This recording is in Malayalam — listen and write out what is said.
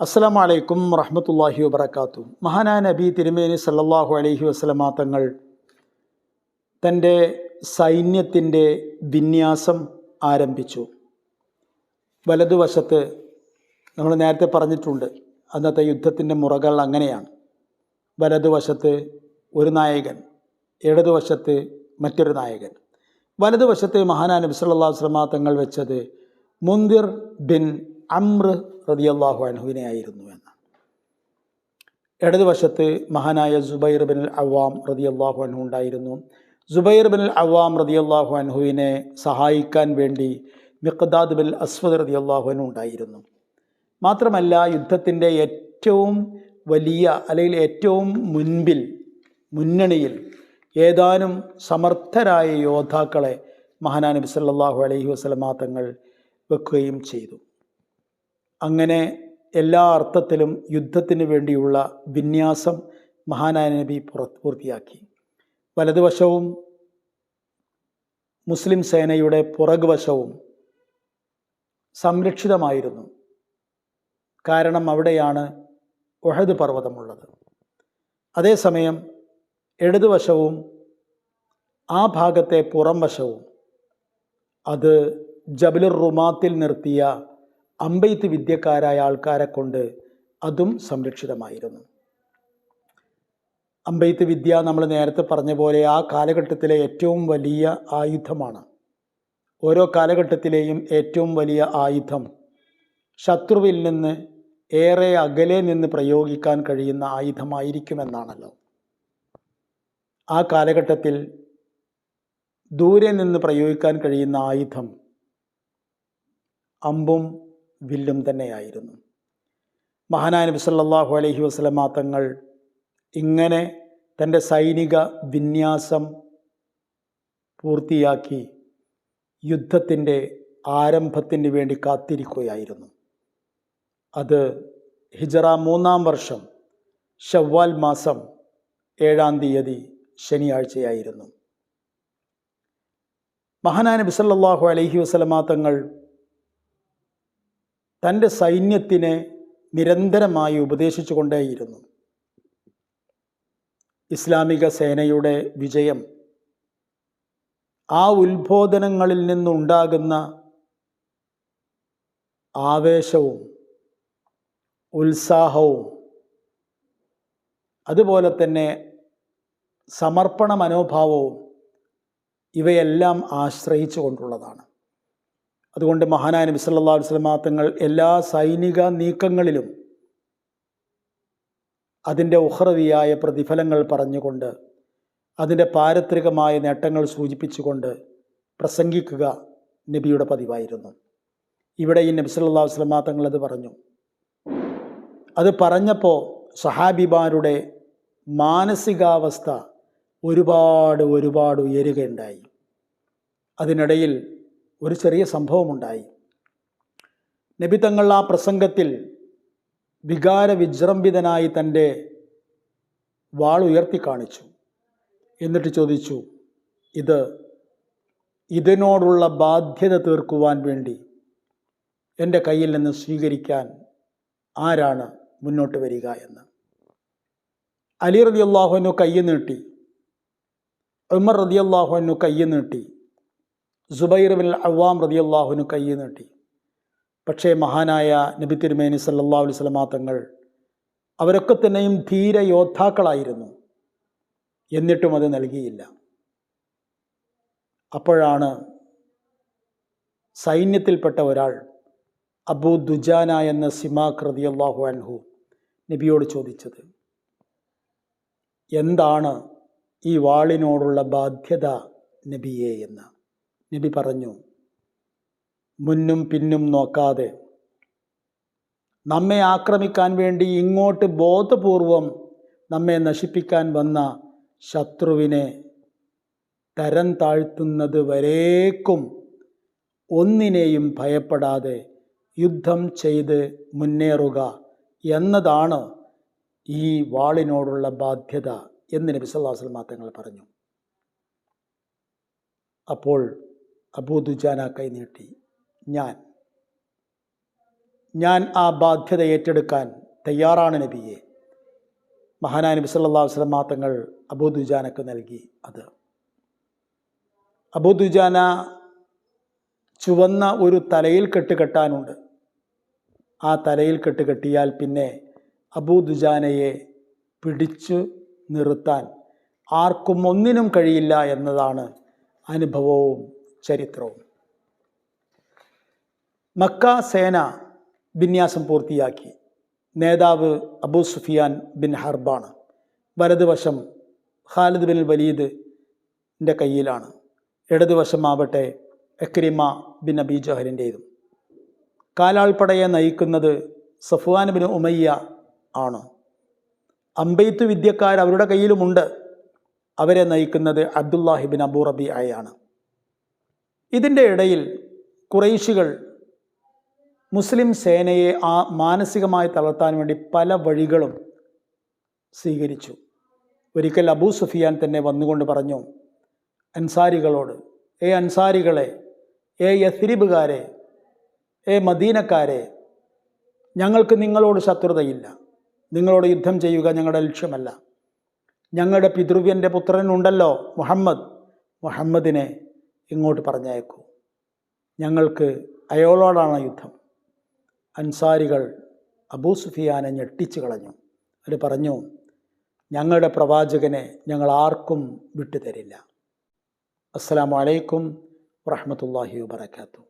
അസ്സാം വലൈക്കും വറഹമത്തല്ലാഹി വബർക്കാത്തു മഹാനായ നബി തിരുമേനി സല്ലാഹു അലൈഹി വസ്ലമാ തങ്ങൾ തന്റെ സൈന്യത്തിന്റെ വിന്യാസം ആരംഭിച്ചു. വലതുവശത്ത് നമ്മൾ നേരത്തെ പറഞ്ഞിട്ടുണ്ട് അന്നത്തെ യുദ്ധത്തിന്റെ മുറകൾ അങ്ങനെയാണ്. വലതുവശത്ത് ഒരു നായകൻ ഇടതുവശത്ത് മറ്റൊരു നായകൻ. വലതുവശത്ത് മഹാനായ നബി സല്ലാ അലൈഹി വസല്ലമ തങ്ങൾ വെച്ചത് മുന്തിർ ബിൻ അമ്ര റതിയല്ലാഹു അൻഹുവിനെ ആയിരുന്നു എന്നാണ് ഇടതുവശത്ത് മഹാനായ സുബൈർ ബിൻ അവാം റതിയല്ലാഹു അൻഹു ഉണ്ടായിരുന്നു. സുബൈർ ബിൻ അവാം റതിയല്ലാഹു അൻഹുവിനെ സഹായിക്കാൻ വേണ്ടി മിഖ്ദാദ് ബിൻ അസ്വദ് റതിയല്ലാഹു അൻഹു ഉണ്ടായിരുന്നു. മാത്രമല്ല യുദ്ധത്തിന്റെ ഏറ്റവും വലിയ അല്ലെങ്കിൽ ഏറ്റവും മുൻപിൽ മുന്നണിയിൽ ഏതാനും സമർത്ഥരായ യോദ്ധാക്കളെ മഹാനാ നബി സല്ലല്ലാഹു അലൈഹി വസല്ലമ തങ്ങൾ വെക്കുകയും ചെയ്തു. അങ്ങനെ എല്ലാ അർത്ഥത്തിലും യുദ്ധത്തിന് വേണ്ടിയുള്ള വിന്യാസം മഹാനായ നബി പുറത്ത് പൂർത്തിയാക്കി. വലതുവശവും മുസ്ലിം സേനയുടെ പുറകുവശവും സംരക്ഷിതമായിരുന്നു. കാരണം അവിടെയാണ് ഒഹദ് പർവതമുള്ളത്. അതേസമയം ഇടതുവശവും ആ ഭാഗത്തെ പുറം വശവും അത് ജബലുർ റുമാത്തിൽ നിർത്തിയ അമ്പെയ്ത്ത് വിദ്യക്കാരായ ആൾക്കാരെ കൊണ്ട് അതും സംരക്ഷിതമായിരുന്നു. അമ്പെയ്ത്ത് വിദ്യ നമ്മൾ നേരത്തെ പറഞ്ഞ പോലെ ആ കാലഘട്ടത്തിലെ ഏറ്റവും വലിയ ആയുധമാണ്. ഓരോ കാലഘട്ടത്തിലെയും ഏറ്റവും വലിയ ആയുധം ശത്രുവിൽ നിന്ന് ഏറെ അകലെ നിന്ന് പ്രയോഗിക്കാൻ കഴിയുന്ന ആയുധമായിരിക്കുമെന്നാണല്ലോ. ആ കാലഘട്ടത്തിൽ ദൂരെ നിന്ന് പ്രയോഗിക്കാൻ കഴിയുന്ന ആയുധം അമ്പും വില്ലും തന്നെയായിരുന്നു. മഹാനായ നബി സല്ലല്ലാഹു അലൈഹി വസല്ലമ തങ്ങൾ ഇങ്ങനെ തന്റെ സൈനിക വിന്യാസം പൂർത്തിയാക്കി യുദ്ധത്തിന്റെ ആരംഭത്തിന് വേണ്ടി കാത്തിരിക്കുകയായിരുന്നു. അത് ഹിജറ മൂന്നാം വർഷം ഷവ്വാൽ മാസം ഏഴാം തീയതി ശനിയാഴ്ചയായിരുന്നു. മഹാനായ നബി സല്ലല്ലാഹു അലൈഹി വസല്ലമ തങ്ങൾ തന്റെ സൈന്യത്തിനെ നിരന്തരമായി ഉപദേശിച്ചു കൊണ്ടേയിരുന്നു ഇസ്ലാമിക സേനയുടെ വിജയം ആ ഉത്ബോധനങ്ങളിൽ നിന്നുണ്ടാകുന്ന ആവേശവും ഉത്സാഹവും അതുപോലെ തന്നെ സമർപ്പണ മനോഭാവവും ഇവയെല്ലാം ആശ്രയിച്ചു കൊണ്ടുള്ളതാണ് അതുകൊണ്ട് മഹാനായ നബി സല്ലല്ലാഹു അലൈഹി വസല്ലമ തങ്ങൾ എല്ലാ സൈനിക നീക്കങ്ങളിലും അതിന്റെ ഉഹ്റവിയായ പ്രതിഫലങ്ങൾ പറഞ്ഞുകൊണ്ട് അതിന്റെ പാരത്രികമായ നേട്ടങ്ങൾ സൂചിപ്പിച്ചുകൊണ്ട് പ്രസംഗിക്കുക നബിയുടെ പതിവായിരുന്നു. ഇവിടെ ഈ നബി സല്ലല്ലാഹു അലൈഹി വസല്ലമ തങ്ങൾ അത് പറഞ്ഞു. അത് പറഞ്ഞപ്പോൾ സഹാബിമാരുടെ മാനസികാവസ്ഥ ഒരുപാട് ഒരുപാട് ഉയരുകയുണ്ടായി. അതിനിടയിൽ ഒരു ചെറിയ സംഭവമുണ്ടായി. നബി തങ്ങൾ ആ പ്രസംഗത്തിൽ വികാര വിജൃംഭിതനായി തന്റെ വാൾ ഉയർത്തി കാണിച്ചു. എന്നിട്ട് ചോദിച്ചു ഇത് ഇതിനോടുള്ള ബാധ്യത തീർക്കുവാൻ വേണ്ടി എന്റെ കയ്യിൽ നിന്ന് സ്വീകരിക്കാൻ ആരാണ് മുന്നോട്ട് വരിക എന്ന്? അലി റതി അള്ളാഹുനു കയ്യ് നീട്ടി ഉമർ റതി അള്ളാഹുനു കയ്യ് നീട്ടി സുബൈർ ബിൻ അവാം റതി അള്ളാഹുവിന് കൈ നീട്ടി. പക്ഷേ മഹാനായ നബി തിരുമേനി സല്ലാ അലൈഹി വസല്ലമ തങ്ങൾ അവരൊക്കെ തന്നെയും ധീര യോദ്ധാക്കളായിരുന്നു. എന്നിട്ടും അത് നൽകിയില്ല. അപ്പോഴാണ് സൈന്യത്തിൽപ്പെട്ട ഒരാൾ അബൂ ദുജാന എന്ന സിമാഖ് അള്ളാഹു അൻഹു നബിയോട് ചോദിച്ചത് എന്താണ് ഈ വാളിനോടുള്ള ബാധ്യത നബിയെ? എന്ന്. നബി പറഞ്ഞു മുന്നും പിന്നും നോക്കാതെ നമ്മെ ആക്രമിക്കാൻ വേണ്ടി ഇങ്ങോട്ട് ബോധപൂർവം നമ്മെ നശിപ്പിക്കാൻ വന്ന ശത്രുവിനെ തരം താഴ്ത്തുന്നത് വരേക്കും ഒന്നിനെയും ഭയപ്പെടാതെ യുദ്ധം ചെയ്ത് മുന്നേറുക എന്നതാണ് ഈ വാളിനോടുള്ള ബാധ്യത എന്ന് നബി അലൈഹി തങ്ങൾ പറഞ്ഞു. അപ്പോൾ അബൂദുജാന കൈനീട്ടി ഞാൻ. ഞാൻ ആ ബാധ്യത ഏറ്റെടുക്കാൻ തയ്യാറാണ് നബിയെ. മഹാനായ നബി അലൈഹി വസല്ലം തങ്ങൾ അബൂദുജാനക്ക് നൽകി അത്. അബൂദുജാന ചുവന്ന ഒരു തലയിൽ കെട്ട് കെട്ടാനുണ്ട്. ആ തലയിൽ കെട്ട് കെട്ടിയാൽ പിന്നെ അബൂദുജാനയെ പിടിച്ചു നിർത്താൻ ആർക്കും ഒന്നിനും കഴിയില്ല എന്നതാണ് അനുഭവവും ചരിത്രവും. മക്ക സേന വിന്യാസം പൂർത്തിയാക്കി. നേതാവ് അബൂ സുഫിയാൻ ബിൻ ഹർബാണ്. വലതുവശം ഖാലിദ് ബിൻ വലീദിന്റെ കയ്യിലാണ്. ഇടതുവശമാവട്ടെ എക്രിമ ബിൻ അബി ജഹലിന്റേതും കാലാൾപ്പടയെ നയിക്കുന്നത് സഫ്വാൻ ബിൻ ഉമയ്യ ആണ്. അമ്പെയ്ത്ത് വിദ്യക്കാർ അവരുടെ കയ്യിലുമുണ്ട്. അവരെ നയിക്കുന്നത് അബ്ദുല്ലാഹിബിൻ അബൂ റബി ആയാണ്. ഇതിന്റെ ഇടയിൽ കുറേശികൾ മുസ്ലിം സേനയെ ആ മാനസികമായി തളർത്താൻ വേണ്ടി പല വഴികളും സ്വീകരിച്ചു. ഒരിക്കൽ അബൂ സുഫിയാൻ തന്നെ വന്നുകൊണ്ട് പറഞ്ഞു അൻസാരികളോട് ഏ അൻസാരികളെ ഏ യസ്രിബുകാരെ ഏ മദീനക്കാരെ ഞങ്ങൾക്ക് നിങ്ങളോട് ശത്രുതയില്ല. നിങ്ങളോട് യുദ്ധം ചെയ്യുക ഞങ്ങളുടെ ലക്ഷ്യമല്ല. ഞങ്ങളുടെ പിതൃവ്യന്റെ പുത്രനുണ്ടല്ലോ മുഹമ്മദ്. മുഹമ്മദിനെ ഇങ്ങോട്ട് പറഞ്ഞയക്കൂ. ഞങ്ങൾക്ക് അയാളോടാണ് യുദ്ധം. അൻസാരികൾ അബൂ സുഫിയാനെ ഞെട്ടിച്ചു കളഞ്ഞു. അവർ പറഞ്ഞു ഞങ്ങളുടെ പ്രവാചകനെ ഞങ്ങൾ ആർക്കും വിട്ടുതരില്ല. അസ്സാം വലൈക്കും വറഹമത്തല്ലാഹി വാബർക്കാത്തു